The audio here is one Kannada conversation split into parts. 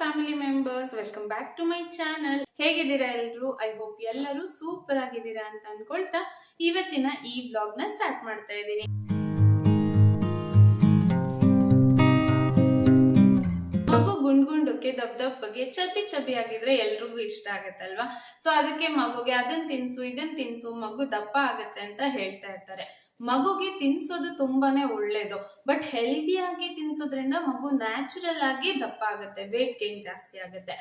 Family members welcome back to my channel ಹೇಗಿದ್ದೀರಾ ಎಲ್ಲರೂ ಐ ಹೋಪ್ ಎಲ್ಲರೂ ಸೂಪರ್ ಆಗಿದ್ದೀರಾ ಅಂತ ಅನ್ಕೊಳ್ತಾ ಇವತ್ತಿನ ಈ ವ್ಲಾಗ್ನ ಸ್ಟಾರ್ಟ್ ಮಾಡ್ತಾ ಇದ್ದೀನಿ. ಮಗು ಗುಂಡ್ ಗುಂಡಕ್ಕೆ ದಪ್ಪ ದಪ್ಪಗೆ ಚಬ್ಬಿ ಚಬ್ಬಿ ಆಗಿದ್ರೆ ಎಲ್ರಿಗೂ ಇಷ್ಟ ಆಗತ್ತಲ್ವಾ? ಸೊ ಅದಕ್ಕೆ ಮಗುಗೆ ಅದನ್ ತಿನ್ಸು, ಇದನ್ ತಿನ್ಸು, ಮಗು ದಪ್ಪ ಆಗತ್ತೆ ಅಂತ ಹೇಳ್ತಾ ಇರ್ತಾರೆ. ಮಗುಗೆ ತಿನ್ಸೋದು ತುಂಬಾನೇ ಒಳ್ಳೇದು. ಬಟ್ ಹೆಲ್ದಿಯಾಗಿ ತಿನ್ಸೋದ್ರಿಂದ ಮಗು ನ್ಯಾಚುರಲ್ ಆಗಿ ದಪ್ಪ ಆಗುತ್ತೆ ವೇಟ್ ಗೇನ್ ಜಾಸ್ತಿ ಆಗುತ್ತೆ.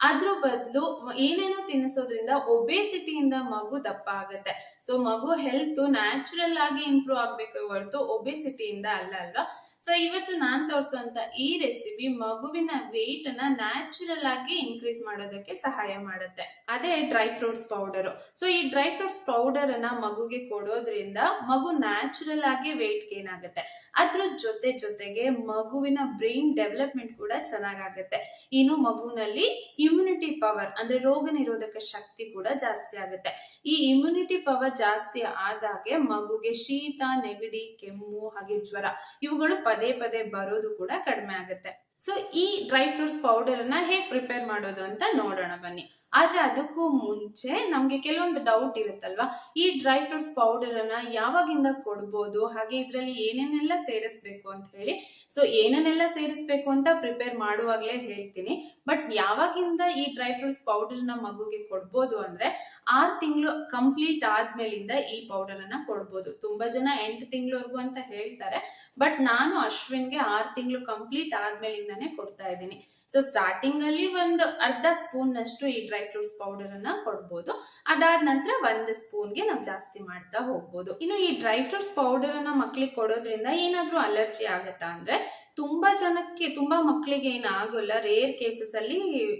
ಅದ್ರ ಬದಲು ಏನೇನೋ ತಿನ್ನಿಸೋದ್ರಿಂದ ಒಬೇಸಿಟಿಯಿಂದ ಮಗು ದಪ್ಪ ಆಗುತ್ತೆ. ಸೊ ಮಗು ಹೆಲ್ತ್ ನ್ಯಾಚುರಲ್ ಆಗಿ ಇಂಪ್ರೂವ್ ಆಗ್ಬೇಕು ಹೊರತು ಒಬೇಸಿಟಿಯಿಂದ ಅಲ್ಲ ಅಲ್ವಾ? ಸೊ ಇವತ್ತು ನಾನು ತೋರಿಸುವಂತ ಈ ರೆಸಿಪಿ ಮಗುವಿನ ವೆಯ್ಟ್ ಅನ್ನ ನ್ಯಾಚುರಲ್ ಆಗಿ ಇನ್ಕ್ರೀಸ್ ಮಾಡೋದಕ್ಕೆ ಸಹಾಯ ಮಾಡುತ್ತೆ. ಅದೇ ಡ್ರೈ ಫ್ರೂಟ್ಸ್ ಪೌಡರ್ ಸೊ ಈ ಡ್ರೈ ಫ್ರೂಟ್ಸ್ ಪೌಡರ್ ಅನ್ನ ಮಗುಗೆ ಕೊಡೋದ್ರಿಂದ ಮಗು ನ್ಯಾಚುರಲ್ ಆಗಿ ವೆಯ್ಟ್ ಗೇನ್ ಆಗುತ್ತೆ. ಅದ್ರ ಜೊತೆ ಜೊತೆಗೆ ಮಗುವಿನ ಬ್ರೈನ್ ಡೆವಲಪ್ಮೆಂಟ್ ಕೂಡ ಚೆನ್ನಾಗಾಗುತ್ತೆ. ಇನ್ನು ಮಗುವಿನಲ್ಲಿ ಇಮ್ಯುನಿಟಿ ಪವರ್ ಅಂದ್ರೆ ರೋಗ ನಿರೋಧಕ ಶಕ್ತಿ ಕೂಡ ಜಾಸ್ತಿ ಆಗುತ್ತೆ. ಈ ಇಮ್ಯುನಿಟಿ ಪವರ್ ಜಾಸ್ತಿ ಆದಾಗೆ ಮಗುಗೆ ಶೀತ, ನೆಗಡಿ, ಕೆಮ್ಮು, ಹಾಗೆ ಜ್ವರ ಇವುಗಳು ಪದೇ ಪದೇ ಬರೋದು ಕೂಡ ಕಡಿಮೆ ಆಗುತ್ತೆ. ಸೊ ಈ ಡ್ರೈ ಫ್ರೂಟ್ಸ್ ಪೌಡರ್ ಅನ್ನ ಹೇಗೆ ಪ್ರಿಪೇರ್ ಮಾಡೋದು ಅಂತ ನೋಡೋಣ ಬನ್ನಿ. ಆದ್ರೆ ಅದಕ್ಕೂ ಮುಂಚೆ ನಮ್ಗೆ ಕೆಲವೊಂದು ಡೌಟ್ ಇರುತ್ತಲ್ವಾ? ಈ ಡ್ರೈ ಫ್ರೂಟ್ಸ್ ಪೌಡರ್ ಅನ್ನ ಯಾವಾಗಿಂದ ಕೊಡ್ಬೋದು? ಹಾಗೆ ಇದ್ರಲ್ಲಿ ಏನೇನೆಲ್ಲ ಸೇರಿಸ್ಬೇಕು ಅಂತ ಹೇಳಿ. ಸೊ ಏನೇನೆಲ್ಲ ಸೇರಿಸ್ಬೇಕು ಅಂತ ಪ್ರಿಪೇರ್ ಮಾಡುವಾಗ್ಲೇ ಹೇಳ್ತೀನಿ. ಬಟ್ ಯಾವಾಗಿಂದ ಈ ಡ್ರೈ ಫ್ರೂಟ್ಸ್ ಪೌಡರ್ನ ಮಗುಗೆ ಕೊಡ್ಬೋದು ಅಂದ್ರೆ ಆರ್ ತಿಂಗಳು ಕಂಪ್ಲೀಟ್ ಆದ್ಮೇಲಿಂದ ಈ ಪೌಡರ್ ಅನ್ನ ಕೊಡ್ಬೋದು. ತುಂಬಾ ಜನ ಎಂಟು ತಿಂಗಳವರೆಗೂ ಅಂತ ಹೇಳ್ತಾರೆ, ಬಟ್ ನಾನು ಅಶ್ವಿನ್ಗೆ ಆರು ತಿಂಗಳು ಕಂಪ್ಲೀಟ್ ಆದ್ಮೇಲಿಂದಾನೇ ಕೊಡ್ತಾ ಇದ್ದೀನಿ. ಸೊ ಸ್ಟಾರ್ಟಿಂಗ್ ಅಲ್ಲಿ ಒಂದು ಅರ್ಧ ಸ್ಪೂನ್ ನಷ್ಟು ಈ ಡ್ರೈ ಫ್ರೂಟ್ಸ್ ಪೌಡರ್ ಅನ್ನ ಕೊಡ್ಬೋದು. ಅದಾದ ನಂತರ ಒಂದು ಸ್ಪೂನ್ಗೆ ನಾವು ಜಾಸ್ತಿ ಮಾಡ್ತಾ ಹೋಗ್ಬೋದು. ಇನ್ನು ಈ ಡ್ರೈ ಫ್ರೂಟ್ಸ್ ಪೌಡರ್ ಅನ್ನ ಮಕ್ಳಿಗೆ ಕೊಡೋದ್ರಿಂದ ಏನಾದ್ರೂ ಅಲರ್ಜಿ ಆಗತ್ತಾ ಅಂದ್ರೆ, ತುಂಬಾ ಜನಕ್ಕೆ, ತುಂಬಾ ಮಕ್ಕಳಿಗೆ ಏನಾಗೋಲ್ಲ ರೇರ್ ಕೇಸಸ್ ಅಲ್ಲಿ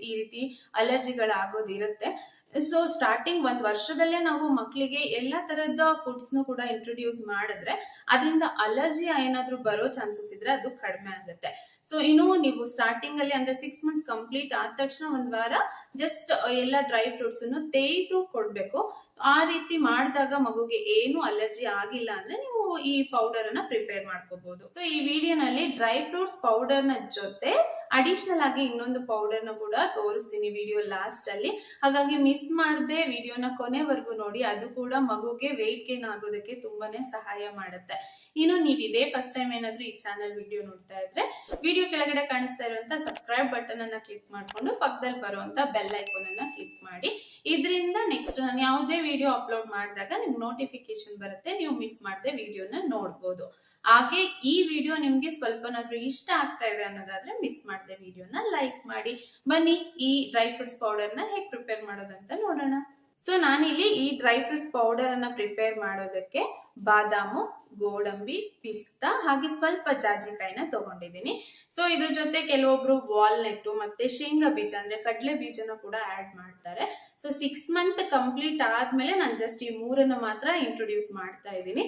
ಈ ರೀತಿ ಅಲರ್ಜಿಗಳಾಗೋದಿರುತ್ತೆ ಸೊ ಸ್ಟಾರ್ಟಿಂಗ್ ಒಂದ್ ವರ್ಷದಲ್ಲೇ ನಾವು ಮಕ್ಕಳಿಗೆ ಎಲ್ಲ ಫುಡ್ಸ್ ನು ಕೂಡ ಇಂಟ್ರೊಡ್ಯೂಸ್ ಮಾಡಿದ್ರೆ, ಅದರಿಂದ ಅಲರ್ಜಿ ಏನಾದ್ರೂ ಬರೋ ಚಾನ್ಸಸ್ ಇದ್ರೆ ಅದು ಕಡಿಮೆ ಆಗುತ್ತೆ. ಸೊ ಇನ್ನು ನೀವು ಸ್ಟಾರ್ಟಿಂಗ್ ಅಲ್ಲಿ ಅಂದ್ರೆ ಸಿಕ್ಸ್ ಮಂತ್ಸ್ ಕಂಪ್ಲೀಟ್ ಆದ ತಕ್ಷಣ ಒಂದ್ ವಾರ ಜಸ್ಟ್ ಎಲ್ಲ ಡ್ರೈ ಫ್ರೂಟ್ಸ್ ತೇಯ್ದು ಕೊಡ್ಬೇಕು. ಆ ರೀತಿ ಮಾಡಿದಾಗ ಮಗುಗೆ ಏನು ಅಲರ್ಜಿ ಆಗಿಲ್ಲ ಅಂದ್ರೆ ನೀವು ಈ ಪೌಡರ್ ಅನ್ನ ಪ್ರಿಪೇರ್ ಮಾಡ್ಕೋಬಹುದು ಸೊ ಈ ವಿಡಿಯೋನಲ್ಲಿ ಡ್ರೈ ಫ್ರೂಟ್ಸ್ ಪೌಡರ್ನ ಜೊತೆ ಅಡಿಷನಲ್ ಆಗಿ ಇನ್ನೊಂದು ಪೌಡರ್ನ ಕೂಡ ತೋರಿಸ್ತೀನಿ ವಿಡಿಯೋ ಲಾಸ್ಟ್ ಅಲ್ಲಿ. ಹಾಗಾಗಿ ಮಿಸ್ ಮಾಡದೆ ವಿಡಿಯೋನ ಕೊನೆವರೆಗೂ ನೋಡಿ, ಅದು ಕೂಡ ಮಗುಗೆ ವೆಯ್ಟ್ ಗೇನ್ ಆಗೋದಕ್ಕೆ ತುಂಬಾನೇ ಸಹಾಯ ಮಾಡುತ್ತೆ. ಇನ್ನು ನೀವು ಇದೇ ಫಸ್ಟ್ ಟೈಮ್ ಏನಾದ್ರೂ ಈ ಚಾನಲ್ ವಿಡಿಯೋ ನೋಡ್ತಾ ಇದ್ರೆ, ವಿಡಿಯೋ ಕೆಳಗಡೆ ಕಾಣಿಸ್ತಾ ಇರುವಂತ ಸಬ್ಸ್ಕ್ರೈಬ್ ಬಟನ್ ಅನ್ನ ಕ್ಲಿಕ್ ಮಾಡ್ಕೊಂಡು ಪಕ್ಕದಲ್ಲಿ ಬರುವಂತ ಬೆಲ್ ಐಕಾನ್ ಅನ್ನ ಕ್ಲಿಕ್ ಮಾಡಿ. ಇದರಿಂದ ನೆಕ್ಸ್ಟ್ ನಾನು ಯಾವುದೇ ವಿಡಿಯೋ ಅಪ್ಲೋಡ್ ಮಾಡಿದಾಗ ನಿಮ್ಗೆ ನೋಟಿಫಿಕೇಶನ್ ಬರುತ್ತೆ, ನೀವು ಮಿಸ್ ಮಾಡದೆ ವಿಡಿಯೋನ ನೋಡ್ಬೋದು. ಹಾಗೆ ಈ ವಿಡಿಯೋ ನಿಮ್ಗೆ ಸ್ವಲ್ಪನಾದ್ರೂ ಇಷ್ಟ ಆಗ್ತಾ ಇದೆ ಅನ್ನೋದಾದ್ರೆ ಮಿಸ್ ಮಾಡಿದೆ ವಿಡಿಯೋನ ಲೈಕ್ ಮಾಡಿ. ಬನ್ನಿ ಈ ಡ್ರೈ ಫ್ರೂಟ್ಸ್ ಪೌಡರ್ನ ಹೇಗೆ ಪ್ರಿಪೇರ್ ಮಾಡೋದಂತ ನೋಡೋಣ. ಸೊ ನಾನಿಲ್ಲಿ ಈ ಡ್ರೈ ಫ್ರೂಟ್ಸ್ ಪೌಡರ್ ಅನ್ನ ಪ್ರಿಪೇರ್ ಮಾಡೋದಕ್ಕೆ ಬಾದಾಮು, ಗೋಡಂಬಿ, ಪಿಸ್ತಾ ಹಾಗೆ ಸ್ವಲ್ಪ ಜಾಜಿಕಾಯಿನ ತಗೊಂಡಿದ್ದೀನಿ. ಸೊ ಇದ್ರ ಜೊತೆ ಕೆಲವೊಬ್ರು ವಾಲ್ನೆಟ್ ಮತ್ತೆ ಶೇಂಗಾ ಬೀಜ ಅಂದ್ರೆ ಕಡಲೆ ಬೀಜನ ಕೂಡ ಆಡ್ ಮಾಡ್ತಾರೆ. ಸೊ ಸಿಕ್ಸ್ ಮಂತ್ ಕಂಪ್ಲೀಟ್ ಆದ್ಮೇಲೆ ನಾನು ಜಸ್ಟ್ ಈ ಮೂರನ್ನ ಮಾತ್ರ ಇಂಟ್ರೊಡ್ಯೂಸ್ ಮಾಡ್ತಾ ಇದ್ದೀನಿ.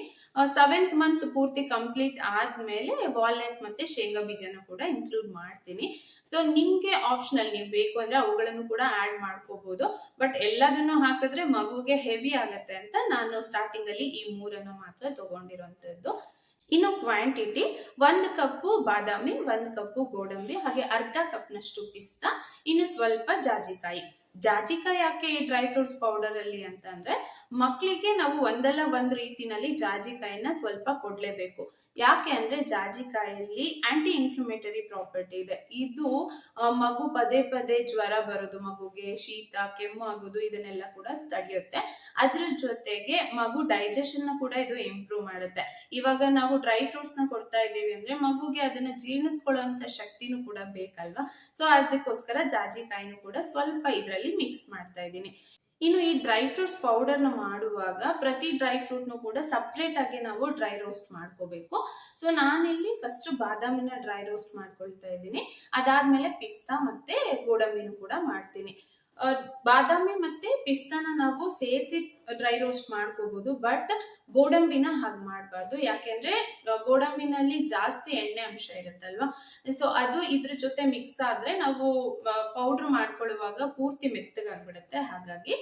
ಸೆವೆಂತ್ ಮಂತ್ ಪೂರ್ತಿ ಕಂಪ್ಲೀಟ್ ಆದ್ಮೇಲೆ ವಾಲ್ನೆಟ್ ಮತ್ತೆ ಶೇಂಗಾ ಬೀಜನ ಕೂಡ ಇನ್ಕ್ಲೂಡ್ ಮಾಡ್ತೀನಿ. ಸೊ ನಿಮ್ಗೆ ಆಪ್ಷನಲ್ ನೀವು ಬೇಕು ಅಂದ್ರೆ ಅವುಗಳನ್ನು ಕೂಡ ಆಡ್ ಮಾಡ್ಕೋಬಹುದು ಬಟ್ ಎಲ್ಲದನ್ನು ಹಾಕಿದ್ರೆ ಮಗುಗೆ ಹೆವಿ ಆಗತ್ತೆ ಅಂತ ನಾನು ಸ್ಟಾರ್ಟಿಂಗ್ ಅಲ್ಲಿ ಈ ಮೂರನ್ನ ಮಾತ್ರ ತಗೊಂಡಿರುವಂತದ್ದು. ಇನ್ನು ಕ್ವಾಂಟಿಟಿ ಒಂದು ಕಪ್ಪು ಬಾದಾಮಿ, ಒಂದು ಕಪ್ಪು ಗೋಡಂಬಿ, ಹಾಗೆ ಅರ್ಧ ಕಪ್ನಷ್ಟು ಪಿಸ್ತಾ, ಇನ್ನು ಸ್ವಲ್ಪ ಜಾಜಿಕಾಯಿ. ಜಾಜಿಕಾಯಿ ಯಾಕೆ ಈ ಡ್ರೈ ಫ್ರೂಟ್ಸ್ ಪೌಡರ್ ಅಲ್ಲಿ ಅಂತಂದ್ರೆ ಮಕ್ಕಳಿಗೆ ನಾವು ಒಂದಲ್ಲ ಒಂದ್ ರೀತಿನಲ್ಲಿ ಜಾಜಿಕಾಯಿನ ಸ್ವಲ್ಪ ಕೊಡ್ಲೇಬೇಕು. ಯಾಕೆ ಅಂದ್ರೆ ಜಾಜಿಕಾಯಲ್ಲಿ ಆಂಟಿ ಇನ್ಫ್ಲಮೇಟರಿ ಪ್ರಾಪರ್ಟಿ ಇದೆ. ಇದು ಮಗು ಪದೇ ಪದೇ ಜ್ವರ ಬರೋದು, ಮಗುಗೆ ಶೀತ, ಕೆಮ್ಮು ಆಗೋದು, ಇದನ್ನೆಲ್ಲ ಕೂಡ ತಡೆಯುತ್ತೆ. ಅದ್ರ ಜೊತೆಗೆ ಮಗು ಡೈಜೆಷನ್ ಕೂಡ ಇದು ಇಂಪ್ರೂವ್ ಮಾಡುತ್ತೆ. ಇವಾಗ ನಾವು ಡ್ರೈ ಫ್ರೂಟ್ಸ್ನ ಕೊಡ್ತಾ ಇದ್ದೀವಿ ಅಂದ್ರೆ ಮಗುಗೆ ಅದನ್ನ ಜೀರ್ಣಿಸ್ಕೊಳ್ಳುವಂತ ಶಕ್ತಿನೂ ಕೂಡ ಬೇಕಲ್ವಾ? ಸೊ ಅದಕ್ಕೋಸ್ಕರ ಜಾಜಿಕಾಯಿನೂ ಕೂಡ ಸ್ವಲ್ಪ ಇದರಲ್ಲಿ ಮಿಕ್ಸ್ ಮಾಡ್ತಾ ಇದ್ದೀನಿ. ಇನ್ನು ಈ ಡ್ರೈ ಫ್ರೂಟ್ಸ್ ಪೌಡರ್ನ ಮಾಡುವಾಗ ಪ್ರತಿ ಡ್ರೈ ಫ್ರೂಟ್ನು ಕೂಡ ಸಪ್ರೇಟ್ ಆಗಿ ನಾವು ಡ್ರೈ ರೋಸ್ಟ್ ಮಾಡ್ಕೋಬೇಕು. ಸೊ ನಾನಿಲ್ಲಿ ಫಸ್ಟ್ ಬಾದಾಮಿನ ಡ್ರೈ ರೋಸ್ಟ್ ಮಾಡ್ಕೊಳ್ತಾ ಇದ್ದೀನಿ. ಅದಾದ್ಮೇಲೆ ಪಿಸ್ತಾ ಮತ್ತೆ ಗೋಡಂಬಿನೂ ಕೂಡ ಮಾಡ್ತೀನಿ. ಬಾದಾಮಿ ಮತ್ತೆ ಪಿಸ್ತಾನ ನಾವು ಸೇರಿಸಿ ಡ್ರೈ ರೋಸ್ಟ್ ಮಾಡ್ಕೋಬಹುದು ಬಟ್ ಗೋಡಂಬಿನ ಹಾಗೆ ಮಾಡಬಾರ್ದು. ಯಾಕೆಂದ್ರೆ ಗೋಡಂಬಿನಲ್ಲಿ ಜಾಸ್ತಿ ಎಣ್ಣೆ ಅಂಶ ಇರುತ್ತಲ್ವಾ? ಸೊ ಅದು ಇದ್ರ ಜೊತೆ ಮಿಕ್ಸ್ ಆದ್ರೆ ನಾವು ಪೌಡರ್ ಮಾಡ್ಕೊಳ್ಳುವಾಗ ಪೂರ್ತಿ ಮೆತ್ತಗಾಗ್ಬಿಡುತ್ತೆ. ಹಾಗಾಗಿ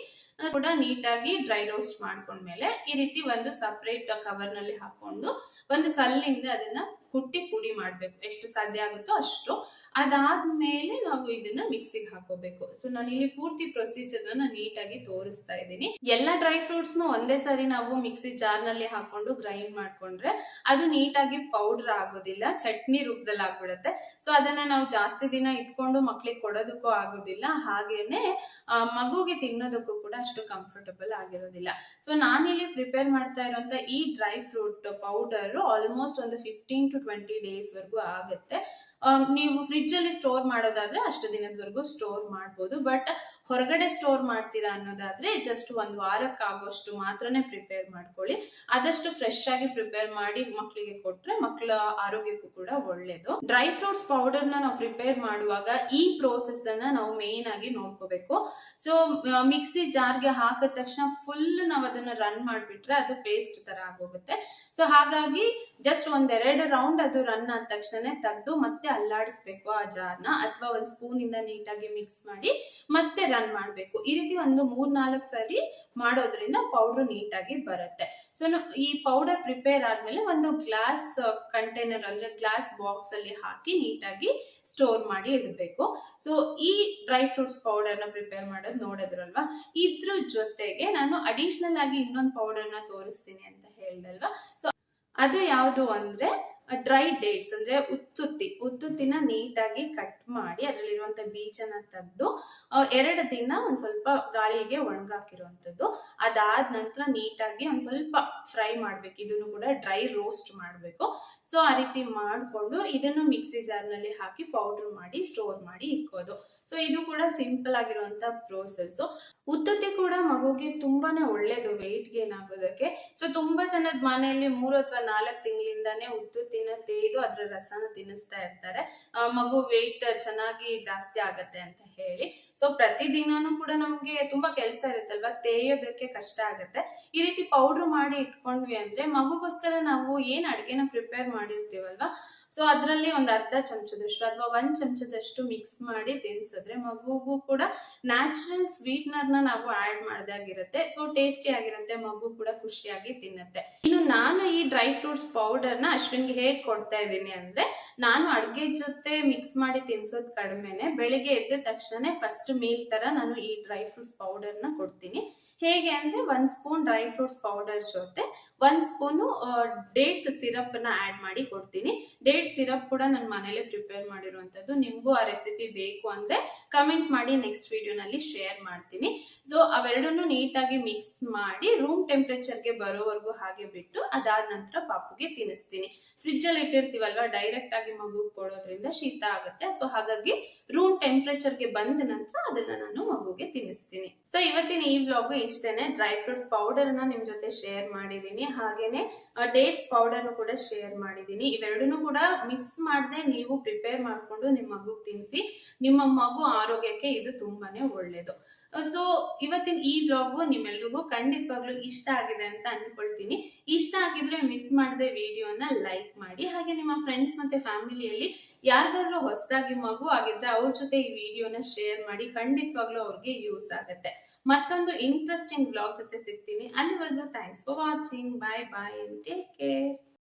ಕೂಡ ನೀಟಾಗಿ ಡ್ರೈ ರೋಸ್ಟ್ ಮಾಡ್ಕೊಂಡ್ಮೇಲೆ ಈ ರೀತಿ ಒಂದು ಸಪ್ರೇಟ್ ಕವರ್ನಲ್ಲಿ ಹಾಕೊಂಡು ಒಂದು ಕಲ್ಲಿಂದ ಅದನ್ನ ಕುಟ್ಟಿ ಪುಡಿ ಮಾಡಬೇಕು. ಎಷ್ಟು ಸಾಧ್ಯ ಆಗುತ್ತೋ ಅಷ್ಟು. ಅದಾದ್ಮೇಲೆ ನಾವು ಇದನ್ನ ಮಿಕ್ಸಿಗೆ ಹಾಕೋಬೇಕು. ಸೊ ನಾನು ಇಲ್ಲಿ ಪೂರ್ತಿ ಪ್ರೊಸೀಜರ್ ನೀಟಾಗಿ ತೋರಿಸ್ತಾ ಇದ್ದೀನಿ. ಎಲ್ಲ ಡ್ರೈ ಫ್ರೂಟ್ಸ್ ಒಂದೇ ಸಾರಿ ನಾವು ಮಿಕ್ಸಿ ಜಾರ್ನಲ್ಲಿ ಹಾಕೊಂಡು ಗ್ರೈಂಡ್ ಮಾಡ್ಕೊಂಡ್ರೆ ಅದು ನೀಟಾಗಿ ಪೌಡರ್ ಆಗೋದಿಲ್ಲ, ಚಟ್ನಿ ರೂಪದಲ್ಲಿ ಆಗ್ಬಿಡತ್ತೆ. ಸೊ ಅದನ್ನ ನಾವು ಜಾಸ್ತಿ ದಿನ ಇಟ್ಕೊಂಡು ಮಕ್ಳಿಗೆ ಕೊಡೋದಕ್ಕೂ ಆಗೋದಿಲ್ಲ. ಹಾಗೇನೆ ಮಗುಗೆ ತಿನ್ನೋದಕ್ಕೂ ಕೂಡ ಅಷ್ಟು ಕಂಫರ್ಟಬಲ್ ಆಗಿರೋದಿಲ್ಲ. ಸೊ ನಾನಿಲ್ಲಿ ಪ್ರಿಪೇರ್ ಮಾಡ್ತಾ ಇರುವಂತ ಈ ಡ್ರೈ ಫ್ರೂಟ್ ಪೌಡರ್ ಆಲ್ಮೋಸ್ಟ್ ಒಂದು ಫಿಫ್ಟೀನ್ ಟು ಟ್ವೆಂಟಿ ಡೇಸ್ ವರೆಗೂ ಆಗುತ್ತೆ. ನೀವು ಫ್ರಿಜ್ ಅಲ್ಲಿ ಸ್ಟೋರ್ ಮಾಡೋದಾದ್ರೆ ಅಷ್ಟು ದಿನದವರೆಗೂ ಸ್ಟೋರ್ ಮಾಡ್ಬೋದು. ಬಟ್ ಹೊರಗಡೆ ಸ್ಟೋರ್ ಮಾಡ್ತೀರಾ ಅನ್ನೋದಾದ್ರೆ ಜಸ್ಟ್ ಒಂದು ವಾರಕ್ಕಾಗೋಷ್ಟು ಮಾತ್ರನೇ ಪ್ರಿಪೇರ್ ಮಾಡ್ಕೊಳ್ಳಿ. ಆದಷ್ಟು ಫ್ರೆಶ್ ಆಗಿ ಪ್ರಿಪೇರ್ ಮಾಡಿ ಮಕ್ಕಳಿಗೆ ಕೊಟ್ರೆ ಮಕ್ಕಳ ಆರೋಗ್ಯಕ್ಕೂ ಕೂಡ ಒಳ್ಳೇದು. ಡ್ರೈ ಫ್ರೂಟ್ಸ್ ಪೌಡರ್ನ ನಾವು ಪ್ರಿಪೇರ್ ಮಾಡುವಾಗ ಈ ಪ್ರೋಸೆಸ್ ಅನ್ನ ನಾವು ಮೇನ್ ಆಗಿ ನೋಡ್ಕೋಬೇಕು. ಸೊ ಮಿಕ್ಸಿ ಜಾರ್ಗೆ ಹಾಕಿದ ತಕ್ಷಣ ಫುಲ್ ನಾವು ಅದನ್ನ ರನ್ ಮಾಡ್ಬಿಟ್ರೆ ಅದು ಪೇಸ್ಟ್ ತರ ಆಗೋಗುತ್ತೆ. ಸೊ ಹಾಗಾಗಿ ಜಸ್ಟ್ ಒಂದೆರಡು ರೌಂಡ್ ಅದು ರನ್ ಆದ ತಕ್ಷಣನೇ ತೆಗೆದು ಮತ್ತೆ ಅಲ್ಲಾಡಿಸ್ಬೇಕು ಆ ಜಾರ್ನ ಅಥವಾ ಒಂದು ಸ್ಪೂನ್ ಇಂದ ನೀಟಾಗಿ ಮಿಕ್ಸ್ ಮಾಡಿ ಮತ್ತೆ ರನ್ ಮಾಡಬೇಕು. ಈ ರೀತಿ ಒಂದು ಮೂರ್ ನಾಲ್ಕು ಸರಿ ಮಾಡೋದ್ರಿಂದ ಪೌಡರ್ ನೀಟಾಗಿ ಬರುತ್ತೆ. ಸೊ ಈ ಪೌಡರ್ ಪ್ರಿಪೇರ್ ಆದಮೇಲೆ ಒಂದು ಗ್ಲಾಸ್ ಕಂಟೈನರ್ ಅಂದ್ರೆ ಗ್ಲಾಸ್ ಬಾಕ್ಸ್ ಅಲ್ಲಿ ಹಾಕಿ ನೀಟಾಗಿ ಸ್ಟೋರ್ ಮಾಡಿ ಇಡಬೇಕು. ಸೊ ಈ ಡ್ರೈ ಫ್ರೂಟ್ಸ್ ಪೌಡರ್ನ ಪ್ರಿಪೇರ್ ಮಾಡೋದು ನೋಡಿದ್ರಲ್ವಾ? ಇದ್ರ ಜೊತೆಗೆ ನಾನು ಅಡಿಷನಲ್ ಆಗಿ ಇನ್ನೊಂದು ಪೌಡರ್ನ ತೋರಿಸ್ತೀನಿ ಅಂತ ಹೇಳ್ದಲ್ವಾ? ಸೊ ಅದು ಯಾವುದು ಅಂದ್ರೆ ಡ್ರೈ ಡೇಟ್ಸ್ ಅಂದ್ರೆ ಉತ್ತುತ್ತಿ, ಉತ್ತುತ್ತಿನ ನೀಟಾಗಿ ಕಟ್ ಮಾಡಿ ಅದರಲ್ಲಿರುವಂತ ಬೀಜನ ತೆಗೆದು ಎರಡು ದಿನ ಒಂದ್ ಸ್ವಲ್ಪ ಗಾಳಿಗೆ ಒಣಗಾಕಿರುವಂತದ್ದು. ಅದಾದ ನಂತರ ನೀಟಾಗಿ ಒಂದ್ ಸ್ವಲ್ಪ ಫ್ರೈ ಮಾಡ್ಬೇಕು. ಇದನ್ನು ಕೂಡ ಡ್ರೈ ರೋಸ್ಟ್ ಮಾಡಬೇಕು. ಸೊ ಆ ರೀತಿ ಮಾಡಿಕೊಂಡು ಇದನ್ನು ಮಿಕ್ಸಿ ಜಾರ್ನಲ್ಲಿ ಹಾಕಿ ಪೌಡರ್ ಮಾಡಿ ಸ್ಟೋರ್ ಮಾಡಿ ಇಕ್ಕೋದು. ಸೊ ಇದು ಕೂಡ ಸಿಂಪಲ್ ಆಗಿರುವಂತ ಪ್ರೋಸೆಸ್ ಉತ್ತುತ್ತಿ ಕೂಡ ಮಗುಗೆ ತುಂಬಾನೇ ಒಳ್ಳೇದು ವೆಯ್ಟ್ ಗೇನ್ ಆಗೋದಕ್ಕೆ. ಸೊ ತುಂಬಾ ಜನದ ಮನೆಯಲ್ಲಿ ಮೂರು ಅಥವಾ ನಾಲ್ಕು ತಿಂಗಳಿಂದಾನೇ ಉತ್ತುತ್ತಿನ ತೇಯ್ದು ಅದ್ರ ರಸನ ತಿನ್ನಿಸ್ತಾ ಇರ್ತಾರೆ. ಮಗು ವೆಯ್ಟ್ ಚೆನ್ನಾಗಿ ಜಾಸ್ತಿ ಆಗತ್ತೆ ಅಂತ ಹೇಳಿ. ಸೊ ಪ್ರತಿದಿನನೂ ಕೂಡ ನಮ್ಗೆ ತುಂಬಾ ಕೆಲಸ ಇರುತ್ತಲ್ವಾ? ತೇಯೋದಕ್ಕೆ ಕಷ್ಟ ಆಗತ್ತೆ. ಈ ರೀತಿ ಪೌಡರ್ ಮಾಡಿ ಇಟ್ಕೊಂಡ್ವಿ ಅಂದ್ರೆ ಮಗುಗೋಸ್ಕರ ನಾವು ಏನ್ ಅಡ್ಗೆನ ಪ್ರಿಪೇರ್ ಮಾಡಿರ್ತೀವಲ್ವಾ? ಸೊ ಅದರಲ್ಲಿ ಒಂದು ಅರ್ಧ ಚಮಚದಷ್ಟು ಅಥವಾ ಒಂದ್ ಚಮಚದಷ್ಟು ಮಿಕ್ಸ್ ಮಾಡಿ ತಿನ್ಸಿದ್ರೆ ಮಗುಗೂ ಕೂಡ ನ್ಯಾಚುರಲ್ ಸ್ವೀಟ್ನರ್ನ ನಾವು ಆಡ್ ಮಾಡ್ದಾಗಿರುತ್ತೆ. ಸೊ ಟೇಸ್ಟಿ ಆಗಿರುತ್ತೆ, ಮಗು ಕೂಡ ಖುಷಿಯಾಗಿ ತಿನ್ನತ್ತೆ. ಇನ್ನು ನಾನು ಈ ಡ್ರೈ ಫ್ರೂಟ್ಸ್ ಪೌಡರ್ನ ಅಶ್ವಿನ್ಗೆ ಹೇಗೆ ಕೊಡ್ತಾ ಇದ್ದೀನಿ ಅಂದ್ರೆ ನಾನು ಅಡ್ಗೆ ಜೊತೆ ಮಿಕ್ಸ್ ಮಾಡಿ ತಿನ್ಸೋದು ಕಡಿಮೆನೆ ಬೆಳಿಗ್ಗೆ ಎದ್ದ ತಕ್ಷಣ ಫಸ್ಟ್ ಮೀಲ್ ತರ ನಾನು ಈ ಡ್ರೈ ಫ್ರೂಟ್ಸ್ ಪೌಡರ್ನ ಕೊಡ್ತೀನಿ. ಹೇಗೆ ಅಂದ್ರೆ ಒಂದ್ ಸ್ಪೂನ್ ಡ್ರೈ ಫ್ರೂಟ್ಸ್ ಪೌಡರ್ ಜೊತೆ ಒಂದ್ ಸ್ಪೂನು ಡೇಟ್ಸ್ ಸಿರಪ್ನ ಆಡ್ ಮಾಡಿ ಕೊಡ್ತೀನಿ. ಡೇಟ್ ಸಿರಪ್ ಕೂಡ ನನ್ನ ಮನೇಲೆ ಪ್ರಿಪೇರ್ ಮಾಡಿರುವಂತದ್ದು. ನಿಮ್ಗೂ ಆ ರೆಸಿಪಿ ಬೇಕು ಅಂದ್ರೆ ಕಮೆಂಟ್ ಮಾಡಿ ನೆಕ್ಸ್ಟ್ ವಿಡಿಯೋನಲ್ಲಿ ಶೇರ್ ಮಾಡ್ತೀನಿ. ಸೊ ಅವೆರಡನ್ನು ನೀಟಾಗಿ ಮಿಕ್ಸ್ ಮಾಡಿ ರೂಮ್ ಟೆಂಪ್ರೇಚರ್ಗೆ ಬರೋವರೆಗೂ ಹಾಗೆ ಬಿಟ್ಟು ಅದಾದ ನಂತರ ಪಾಪುಗೆ ತಿನ್ನಿಸ್ತೀನಿ. ಫ್ರಿಜ್ ಅಲ್ಲಿ ಇಟ್ಟಿರ್ತೀವಲ್ವಾ? ಡೈರೆಕ್ಟ್ ಆಗಿ ಮಗು ಕೊಡೋದ್ರಿಂದ ಶೀತ ಆಗುತ್ತೆ. ಸೊ ಹಾಗಾಗಿ ರೂಮ್ ಟೆಂಪ್ರೇಚರ್ಗೆ ಬಂದ ನಂತರ ಅದನ್ನ ನಾನು ಮಗುಗೆ ತಿನ್ನಿಸ್ತೀನಿ. ಸೊ ಇವತ್ತಿನ ಈ ವ್ಲಾಗು ಇಷ್ಟೇನೆ. ಡ್ರೈ ಫ್ರೂಟ್ಸ್ ಪೌಡರ್ನ ನಿಮ್ ಜೊತೆ ಶೇರ್ ಮಾಡಿದೀನಿ. ಹಾಗೇನೆ ಡೇಟ್ಸ್ ಪೌಡರ್ ಕೂಡ ಶೇರ್ ಮಾಡಿದೀನಿ. ಇವೆರಡನ್ನು ಕೂಡ ಮಿಸ್ ಮಾಡದೆ ನೀವು ಪ್ರಿಪೇರ್ ಮಾಡ್ಕೊಂಡು ನಿಮ್ಮ ಮಗುಗೆ ತಿನ್ಸಿ. ನಿಮ್ಮ ಮಗು ಆರೋಗ್ಯಕ್ಕೆ ಇದು ತುಂಬಾನೇ ಒಳ್ಳೇದು. ಸೊ ಇವತ್ತಿನ ಈ ವ್ಲಾಗು ನಿಮ್ಮೆಲ್ರಿಗೂ ಖಂಡಿತವಾಗ್ಲೂ ಇಷ್ಟ ಆಗಿದೆ ಅಂತ ಅನ್ಕೊಳ್ತೀನಿ ಇಷ್ಟ ಆಗಿದ್ರೆ ಮಿಸ್ ಮಾಡದೆ ವಿಡಿಯೋನ ಲೈಕ್ ಮಾಡಿ. ಹಾಗೆ ನಿಮ್ಮ ಫ್ರೆಂಡ್ಸ್ ಮತ್ತೆ ಫ್ಯಾಮಿಲಿಯಲ್ಲಿ ಯಾರಿಗಾದ್ರೂ ಹೊಸದಾಗಿ ಮಗು ಆಗಿದ್ರೆ ಅವ್ರ ಜೊತೆ ಈ ವಿಡಿಯೋನ ಶೇರ್ ಮಾಡಿ ಖಂಡಿತವಾಗ್ಲೂ ಅವ್ರಿಗೆ ಯೂಸ್ ಆಗುತ್ತೆ. ಮತ್ತೊಂದು ಇಂಟ್ರೆಸ್ಟಿಂಗ್ ವ್ಲಾಗ್ ಜೊತೆ ಸಿಗ್ತೀನಿ. ಅಲ್ಲಿವರೆಗೂ thanks for watching bye bye take care